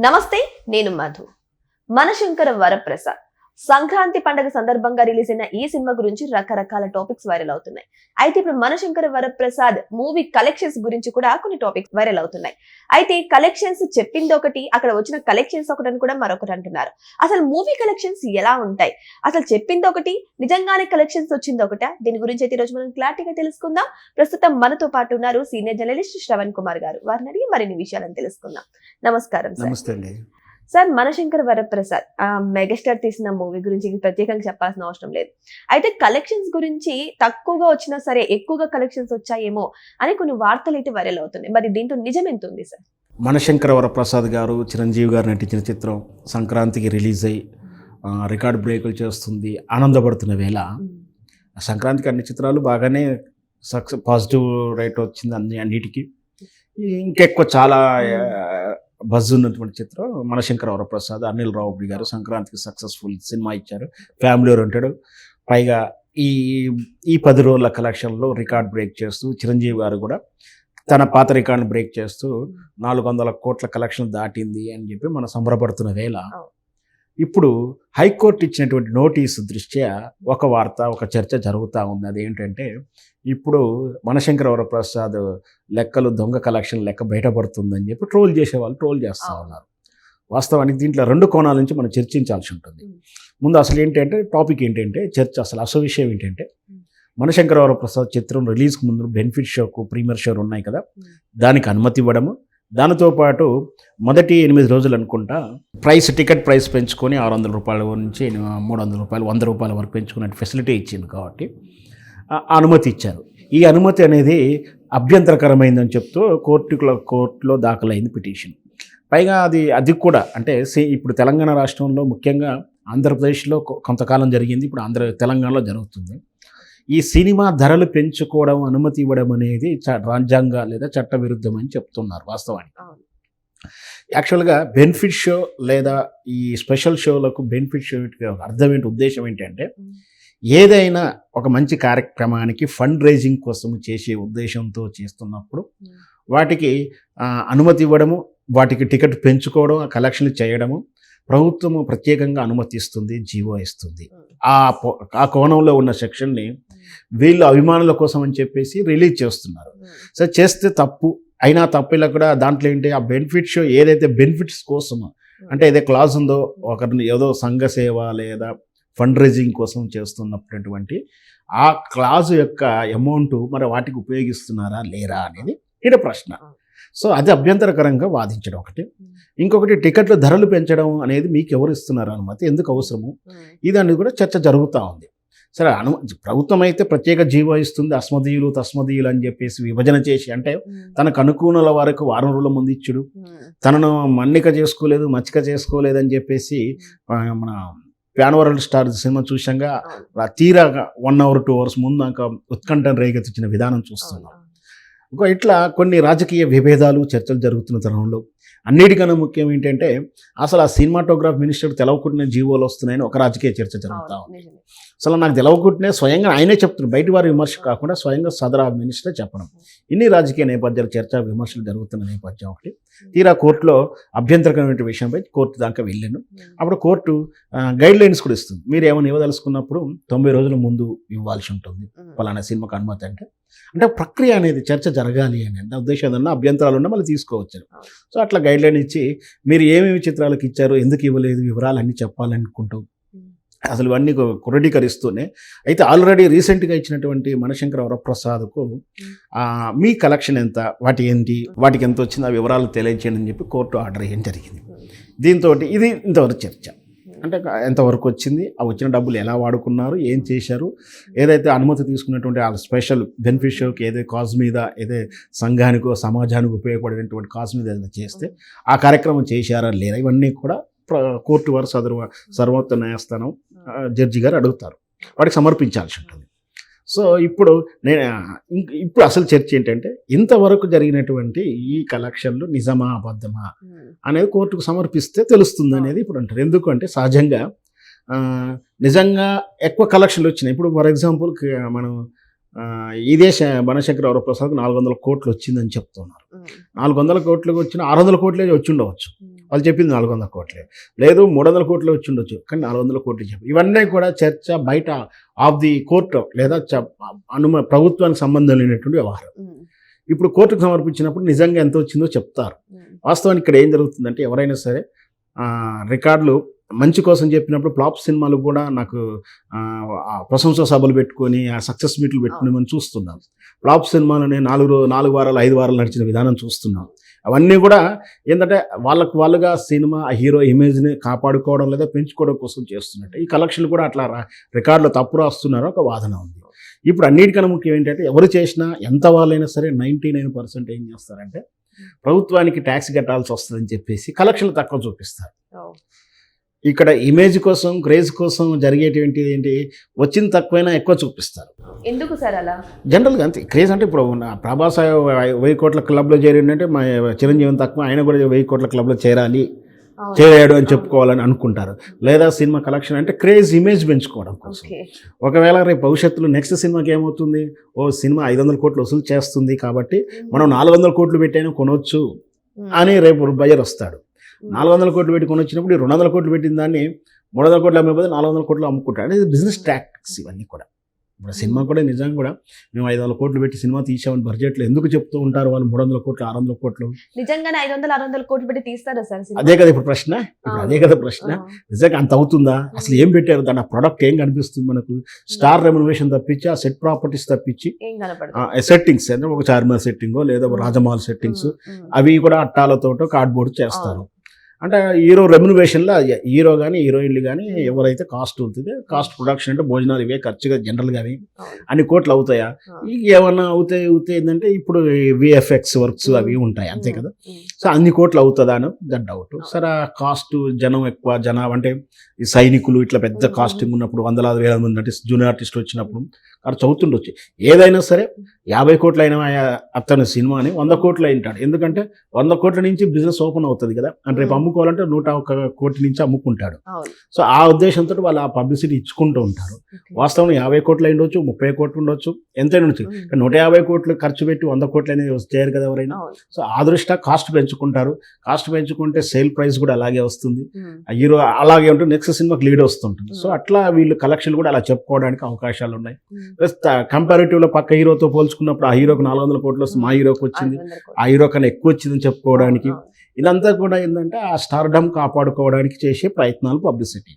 నమస్తే నేను మధు. మనశంకర వరప్రసాద్. సంక్రాంతి పండుగ సందర్భంగా రిలీజ్ అయిన ఈ సినిమా గురించి రకరకాల టాపిక్స్ వైరల్ అవుతున్నాయి. అయితే ఇప్పుడు మనశంకర వరప్రసాద్ మూవీ కలెక్షన్స్ గురించి కూడా కొన్ని టాపిక్స్ వైరల్ అవుతున్నాయి. అయితే కలెక్షన్స్ చెప్పింది ఒకటి అక్కడ వచ్చిన కలెక్షన్స్ ఒకటి అని కూడా మరొకటి అంటున్నారు. అసలు మూవీ కలెక్షన్స్ ఎలా ఉంటాయి? అసలు చెప్పింది ఒకటి నిజంగానే కలెక్షన్స్ వచ్చింది ఒకటా? దీని గురించి అయితే ఈరోజు మనం క్లారిటీగా తెలుసుకుందాం. ప్రస్తుతం మనతో పాటు ఉన్నారు సీనియర్ జర్నలిస్ట్ శ్రవణ్ కుమార్ గారు. వారిని అడిగి మరిన్ని విషయాలను తెలుసుకుందాం. నమస్కారం నమస్తే అండి. సార్ మనశంకర్ వరప్రసాద్ ఆ మెగాస్టార్ తీసిన మూవీ గురించి ప్రత్యేకంగా చెప్పాల్సిన అవసరం లేదు. అయితే కలెక్షన్స్ గురించి తక్కువగా వచ్చినా సరే ఎక్కువగా కలెక్షన్స్ వచ్చాయేమో అని కొన్ని వార్తలు అయితే వైరల్ అవుతున్నాయి. మరి దీంట్లో నిజం ఎంత ఉంది సార్? మనశంకర వరప్రసాద్ గారు చిరంజీవి గారు నటించిన చిత్రం సంక్రాంతికి రిలీజ్ అయ్యి రికార్డ్ బ్రేకులు చేస్తుంది ఆనందపడుతున్న వేళ సంక్రాంతికి అన్ని చిత్రాలు బాగానే సక్సెస్ పాజిటివ్ రేట్ వచ్చింది అన్ని అన్నిటికీ. ఇంకెక్కువ చాలా బజ్ ఉన్నటువంటి చిత్రం మనశంకర వరప్రసాద్ అనిల్ రావుడి గారు సంక్రాంతికి సక్సెస్ఫుల్ సినిమా ఇచ్చారు. ఫ్యామిలీ ఉంటాడు పైగా ఈ ఈ పది రోజుల కలెక్షన్లో రికార్డ్ బ్రేక్ చేస్తూ చిరంజీవి గారు కూడా తన పాత రికార్డుని బ్రేక్ చేస్తూ నాలుగు వందల కోట్ల కలెక్షన్ దాటింది అని చెప్పి మనం సంబరపడుతున్న వేళ ఇప్పుడు హైకోర్టు ఇచ్చినటువంటి నోటీసు దృష్ట్యా ఒక వార్త ఒక చర్చ జరుగుతూ ఉంది అదేంటంటే ఇప్పుడు మనశంకర వరప్రసాద్ లెక్కలు దొంగ కలెక్షన్ లెక్క బయటపడుతుందని చెప్పి ట్రోల్ చేసే వాళ్ళు ట్రోల్ చేస్తూ. ఉన్నారు వాస్తవానికి దీంట్లో రెండు కోణాల నుంచి మనం చర్చించాల్సి ఉంటుంది. ముందు అసలు ఏంటంటే టాపిక్ ఏంటంటే చర్చ అసలు అసలు విషయం ఏంటంటే Mm. మనశంకర వరప్రసాద్ చిత్రం రిలీజ్కి ముందు బెనిఫిట్ షోకు ప్రీమియర్ షోలు ఉన్నాయి కదా. దానికి అనుమతి ఇవ్వడము దానితో పాటు మొదటి ఎనిమిది రోజులు అనుకుంటా ప్రైస్ టికెట్ ప్రైస్ పెంచుకొని ఆరు వందల రూపాయల నుంచి మూడు వందల రూపాయలు వంద రూపాయల వరకు పెంచుకునే ఫెసిలిటీ ఇచ్చింది కాబట్టి ఆ అనుమతి ఇచ్చారు. ఈ అనుమతి అనేది అభ్యంతరకరమైందని చెప్తూ కోర్టులో కోర్టులో దాఖలైంది పిటిషన్. పైగా అది అది కూడా అంటే ఇప్పుడు తెలంగాణ రాష్ట్రంలో ముఖ్యంగా ఆంధ్రప్రదేశ్లో కొంతకాలం జరిగింది ఇప్పుడు ఆంధ్ర తెలంగాణలో జరుగుతుంది. ఈ సినిమా ధరలు పెంచుకోవడం అనుమతి ఇవ్వడం అనేది చ- రాజ్యాంగ లేదా చట్ట విరుద్ధం అని చెప్తున్నారు వాస్తవానికి. యాక్చువల్గా బెనిఫిట్ షో లేదా ఈ స్పెషల్ షోలకు బెనిఫిట్ షో అర్థం ఏంటి ఉద్దేశం ఏంటంటే. ఏదైనా ఒక మంచి కార్యక్రమానికి ఫండ్ రైజింగ్ కోసం చేసే ఉద్దేశంతో చేస్తున్నప్పుడు. వాటికి అనుమతి ఇవ్వడము వాటికి టికెట్ పెంచుకోవడం కలెక్షన్లు చేయడము ప్రభుత్వము ప్రత్యేకంగా అనుమతిస్తుంది జీవో ఇస్తుంది ఆ కోణంలో ఉన్న సెక్షన్ని వీళ్ళు అభిమానుల కోసం అని చెప్పేసి రిలీజ్ చేస్తున్నారు. సో చేస్తే తప్పు అయినా తప్పిలా కూడా దాంట్లో ఏంటి ఆ బెనిఫిట్ షో ఏదైతే బెనిఫిట్స్ కోసం అంటే ఏదో క్లాజ్ ఉందో ఒకరిని ఏదో సంఘ సేవ లేదా ఫండ్ రైజింగ్ కోసం చేస్తున్నటువంటి ఆ క్లాజ్ యొక్క అమౌంట్ మరి వాటికి ఉపయోగిస్తున్నారా లేరా అనేది ఇది ప్రశ్న సో అది అభ్యంతరకరంగా వాదించడం ఒకటి. ఇంకొకటి టికెట్ల ధరలు పెంచడం అనేది మీకు ఎవరు ఇస్తున్నారు అనుమతి ఎందుకు అవసరము Mm. ఇది అనేది కూడా చర్చ జరుగుతూ ఉంది సరే అను ప్రభుత్వం అయితే ప్రత్యేక జీవో ఇస్తుంది అస్మదీయులు తస్మదీయులు అని చెప్పేసి విభజన చేసి అంటే. తనకు అనుకూల వరకు వారం రోజుల ముందు ఇచ్చుడు. తనను మన్నిక చేసుకోలేదు మచ్చిక చేసుకోలేదు అని చెప్పేసి మన ప్యాన్ వరల్డ్ స్టార్ సినిమా. ఆ తీరా వన్ అవర్ టూ అవర్స్ ముందు ఇంకా ఉత్కంఠను రేగెత్తించిన విధానం చూస్తున్నాం ఇట్లా కొన్ని రాజకీయ విభేదాలు చర్చలు జరుగుతున్న తరుణంలో అన్నిటికన్నా ముఖ్యం ఏంటంటే అసలు ఆ సినిమాటోగ్రాఫ్ మినిస్టర్ తెలవకుండానే జీవోలు వస్తున్నాయని ఒక రాజకీయ చర్చ జరుగుతా. ఉంది. అసలు నాకు తెలవకుండానే స్వయంగా ఆయనే చెప్తున్నారు. బయట వారి విమర్శ కాకుండా స్వయంగా సదరా మినిస్టర్ చెప్పడం. ఇన్ని రాజకీయ నేపథ్యాలు చర్చ విమర్శలు జరుగుతున్న నేపథ్యం ఒకటి. తీరా కోర్టులో అభ్యంతరకరమైన విషయంపై కోర్టు దాకా వెళ్ళాను. అప్పుడు కోర్టు గైడ్ లైన్స్ కూడా ఇస్తుంది. మీరు ఏమైనా ఇవ్వదలుచుకున్నప్పుడు తొంభై రోజుల ముందు ఇవ్వాల్సి ఉంటుంది. పలానా సినిమాకి అనుమతి అంటే. అంటే ప్రక్రియ అనేది చర్చ జరగాలి అని. నా ఉద్దేశం ఏదన్నా అభ్యంతరాలు ఉన్నా మళ్ళీ తీసుకోవచ్చు. సో అట్లా గైడ్ లైన్ ఇచ్చి మీరు ఏమేమి చిత్రాలకు ఇచ్చారు ఎందుకు ఇవ్వలేదు వివరాలు అన్నీ చెప్పాలనుకుంటూ Mm. అసలు ఇవన్నీ క్రోడీకరిస్తూనే అయితే ఆల్రెడీ రీసెంట్గా ఇచ్చినటువంటి మనశంకర వరప్రసాద్కు ఆ, మీ కలెక్షన్ ఎంత వాటి ఏంటి వాటికి ఎంత వచ్చింది ఆ వివరాలు తెలియచేయండి అని చెప్పి కోర్టు ఆర్డర్ చేయడం జరిగింది Mm. దీంతో ఇది ఇంతవరకు చర్చ అంటే ఎంతవరకు వచ్చింది? ఆ వచ్చిన డబ్బులు ఎలా వాడుకున్నారు? ఏం చేశారు? ఏదైతే అనుమతి తీసుకున్నటువంటి ఆ స్పెషల్ బెనిఫిషియర్కి షోకి ఏదైతే కాజ్ మీద ఏదే సంఘానికో సమాజానికి ఉపయోగపడేటువంటి కాజ్ మీద ఏదైనా చేస్తే ఆ కార్యక్రమం చేశారా లేదా? ఇవన్నీ కూడా ప్ర- కోర్టు వారు సదరు సర్వోత్త న్యాయస్థానం జడ్జి గారు అడుగుతారు. వాటికి సమర్పించాల్సి ఉంటుంది. సో ఇప్పుడు నేను ఇప్పుడు అసలు చర్చ ఏంటంటే ఇంతవరకు జరిగినటువంటి ఈ కలెక్షన్లు నిజమా అబద్ధమా. అనేది కోర్టుకు సమర్పిస్తే తెలుస్తుంది అనేది ఇప్పుడు అంటారు ఎందుకంటే సహజంగా నిజంగా ఎక్కువ కలెక్షన్లు వచ్చినాయి ఇప్పుడు ఫర్ ఎగ్జాంపుల్ మనం ఇదే బనశంకర వరప్రసాద్ నాలుగు వందల కోట్లు వచ్చిందని చెప్తున్నారు. నాలుగు వందల కోట్లకు వచ్చిన ఆరు వందల కోట్లే వచ్చి ఉండవచ్చు. వాళ్ళు చెప్పింది నాలుగు వందల కోట్లే. లేదు మూడు వందల కోట్లు వచ్చి ఉండొచ్చు కానీ నాలుగు వందల కోట్లు చెప్పి ఇవన్నీ కూడా చర్చ బయట ఆఫ్ ది కోర్టు లేదా అనుమ ప్రభుత్వానికి సంబంధం లేనటువంటి వ్యవహారం. ఇప్పుడు కోర్టుకు సమర్పించినప్పుడు నిజంగా ఎంత వచ్చిందో చెప్తారు. వాస్తవానికి ఇక్కడ ఏం జరుగుతుందంటే ఎవరైనా సరే రికార్డులు మంచి కోసం చెప్పినప్పుడు ఫ్లాప్ సినిమాలు కూడా నాకు ప్రశంసా సభలు పెట్టుకొని ఆ సక్సెస్ మీట్లు పెట్టుకుని మనం చూస్తున్నాం. ఫ్లాప్ సినిమాలని నాలుగు నాలుగు వారాలు ఐదు వారాలు నడిచిన విధానం చూస్తున్నాం. అవన్నీ కూడా ఏంటంటే వాళ్ళకు వాళ్ళుగా సినిమా ఆ హీరో ఇమేజ్ని కాపాడుకోవడం లేదా పెంచుకోవడం కోసం చేస్తున్నట్టు. ఈ కలెక్షన్లు కూడా అట్లా రికార్డులు తప్పు రాస్తున్నారో ఒక వాదన ఉంది. ఇప్పుడు అన్నిటికన్నా ముఖ్యం ఏంటంటే ఎవరు చేసినా ఎంత వాళ్ళైనా సరే నైంటీ నైన్ పర్సెంట్ ఏం చేస్తారంటే ప్రభుత్వానికి ట్యాక్స్ కట్టాల్సి వస్తుందని చెప్పేసి కలెక్షన్లు తక్కువ చూపిస్తారు. ఇక్కడ ఇమేజ్ కోసం క్రేజ్ కోసం జరిగేటువంటి ఏంటి? వచ్చింది తక్కువైనా ఎక్కువ చూపిస్తారు. ఎందుకు సార్ అలా? జనరల్గా అంతే. క్రేజ్ అంటే ఇప్పుడు ప్రభాస్ వెయ్యి కోట్ల క్లబ్లో చేరిందంటే మా చిరంజీవి తక్కువ ఆయన కూడా వెయ్యి కోట్ల క్లబ్లో చేరాలి. చేరాడు అని చెప్పుకోవాలని అనుకుంటారు. లేదా సినిమా కలెక్షన్ అంటే క్రేజ్ ఇమేజ్ పెంచుకోవడం కోసం. ఒకవేళ రేపు భవిష్యత్తులో నెక్స్ట్ సినిమాకి ఏమవుతుంది? ఓ సినిమా ఐదు వందల కోట్లు వసూలు చేస్తుంది కాబట్టి మనం నాలుగు వందల కోట్లు పెట్టైనా కొనవచ్చు అని రేపు బయర్ వస్తాడు. నాలుగు వందల కోట్లు పెట్టి కొనొచ్చినప్పుడు ఈ రెండు వందల కోట్లు పెట్టిన దాన్ని మూడు వందల కోట్లు అమ్మిపోతే నాలుగు వందల కోట్లు అమ్ముకుంటాడు అనేది బిజినెస్ టాక్టిక్స్ ఇవన్నీ కూడా. ఇప్పుడు సినిమా కూడా నిజంగా కూడా మేము ఐదు వందల కోట్లు పెట్టి సినిమా తీసామని బడ్జెట్లో ఎందుకు చెప్తూ ఉంటారు వాళ్ళు మూడు వందల కోట్లు ఆరు వందల కోట్లు? నిజంగానే ఐదు వందల ఆరు వందల కోట్లు పెట్టి తీస్తారా సార్? అదే కదా ఇప్పుడు ప్రశ్న. ఇప్పుడు అదే కదా ప్రశ్న. ఆ, నిజంగా అంత అవుతుందా? అసలు ఏం పెట్టారు? దాని ప్రొడక్ట్ ఏం కనిపిస్తుంది మనకు? స్టార్ రెమ్యునరేషన్ తప్పించి ఆ సెట్ ప్రాపర్టీస్ తప్పించి సెట్టింగ్స్ అంటే ఒక చార్మినార్ సెట్టింగో లేదా రాజమహల్ సెట్టింగ్స్ అవి కూడా అట్టాలతోటో కార్డ్బోర్డ్ చేస్తారు. అంటే హీరో రెమ్యునరేషన్లో హీరో కానీ హీరోయిన్లు కానీ ఎవరైతే కాస్ట్ అవుతుంది కాస్ట్ ప్రొడక్షన్ అంటే భోజనాలు ఇవే ఖర్చుగా జనరల్గా అవి అవును. అన్ని కోట్లు అవుతాయా? ఏమన్నా అవుతాయి అవుతాయి ఏంటంటే ఇప్పుడు విఎఫ్ఎక్స్ వర్క్స్ అవి ఉంటాయి అంతే కదా? సో అన్ని కోట్లు అవుతుందా అని? దట్ డౌట్ సరే కాస్ట్ జనం ఎక్కువ జనం అంటే ఈ సైనికులు ఇట్లా పెద్ద. కాస్టింగ్ ఉన్నప్పుడు వందలాది వేల మంది అంటే జూనియర్ ఆర్టిస్ట్ వచ్చినప్పుడు ఖర్చు అవుతుండొచ్చు ఏదైనా సరే యాభై కోట్లు అయిన అతని సినిమాని వంద కోట్లు అయింటాడు ఎందుకంటే వంద కోట్ల నుంచి బిజినెస్ ఓపెన్ అవుతుంది కదా? అంటే రేపు. అమ్ముకోవాలంటే నూట ఒక్క కోటి నుంచి అమ్ముకుంటాడు. సో ఆ ఉద్దేశంతో వాళ్ళు ఆ పబ్లిసిటీ ఇచ్చుకుంటూ ఉంటారు. వాస్తవం యాభై కోట్లు అయి ఉండొచ్చు ముప్పై కోట్లు ఉండొచ్చు ఎంతైనా ఉండొచ్చు. నూట యాభై కోట్లు ఖర్చు పెట్టి వంద కోట్లు అనేది చేయరు కదా ఎవరైనా. సో ఆ దృష్ట్యా కాస్ట్ పెంచుకుంటారు. కాస్ట్ పెంచుకుంటే సేల్ ప్రైస్ కూడా అలాగే వస్తుంది. హీరో అలాగే ఉంటుంది నెక్స్ట్ సినిమాకి లీడ్ వస్తుంటుంది. సో. అట్లా వీళ్ళు కలెక్షన్ కూడా అలా చెప్పుకోవడానికి అవకాశాలు ఉన్నాయి. ప్లస్ కంపారిటివ్లో పక్క హీరోతో పోల్చుకున్నప్పుడు ఆ హీరోకి నాలుగు వందల కోట్లు వస్తుంది మా హీరోకి వచ్చింది. ఆ హీరో కన్నా ఎక్కువ వచ్చిందని చెప్పుకోవడానికి ఇదంతా కూడా ఏంటంటే ఆ స్టార్డమ్ కాపాడుకోవడానికి చేసే ప్రయత్నాలు పబ్లిసిటీ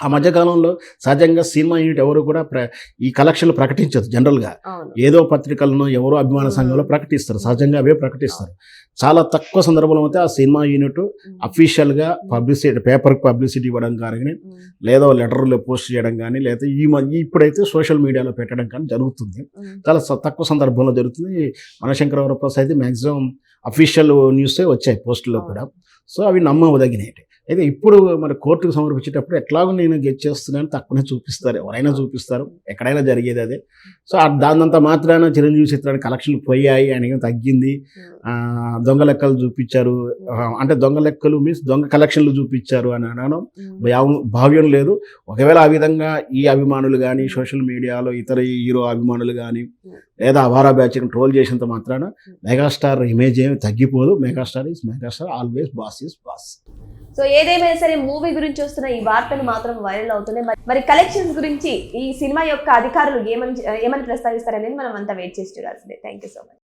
ఆ మధ్యకాలంలో సహజంగా సినిమా యూనిట్ ఎవరు కూడా ప్ర- ఈ కలెక్షన్లు ప్రకటించదు జనరల్గా ఏదో పత్రికలను ఎవరో అభిమాన. సంఘంలో ప్రకటిస్తారు. సహజంగా అవే ప్రకటిస్తారు. చాలా తక్కువ సందర్భంలో అయితే ఆ సినిమా యూనిట్ అఫీషియల్గా పబ్లిసిటీ పేపర్కి పబ్లిసిటీ ఇవ్వడం కానీ లేదా లెటర్లో పోస్ట్ చేయడం కానీ లేదా ఈ ఇప్పుడైతే సోషల్ మీడియాలో పెట్టడం కానీ జరుగుతుంది. చాలా తక్కువ సందర్భంలో జరుగుతుంది. మనశంకర వరప్రసాద్ అయితే మ్యాక్సిమం అఫీషియల్ న్యూసే వచ్చాయి పోస్టుల్లో కూడా. సో అవి నమ్మదగినవి. అయితే ఇప్పుడు మరి కోర్టుకు సమర్పించేటప్పుడు ఎట్లాగో నేను గెట్ చేస్తున్నాను తక్కువనే చూపిస్తారు. ఎవరైనా చూపిస్తారు. ఎక్కడైనా జరిగేది అదే. సో దానంత మాత్రాన చిరంజీవి చిత్రానికి కలెక్షన్లు పోయాయి ఆయనకి తగ్గింది. దొంగ లెక్కలు చూపించారు. అంటే దొంగ లెక్కలు మీన్స్ దొంగ కలెక్షన్లు చూపించారు అని అనడం భావం- భావ్యం లేదు. ఒకవేళ ఆ విధంగా ఈ అభిమానులు కానీ సోషల్ మీడియాలో ఇతర హీరో అభిమానులు కానీ లేదా అవారా బ్యాచ్ని ట్రోల్ చేసినంత మాత్రాన మెగాస్టార్ ఇమేజ్ ఏమి తగ్గిపోదు. Megastar is megastar always boss is boss so ఏదేమైనా సరే మూవీ గురించి వస్తున్న ఈ వార్తలు మాత్రం వైరల్ అవుతున్నాయి. మరి- మరి కలెక్షన్స్ గురించి ఈ సినిమా యొక్క అధికారులు ఏమని ఏమని ప్రస్తావిస్తారనేది మనం అంతా వెయిట్ చేసి చూడాల్సిందే. Thank you so much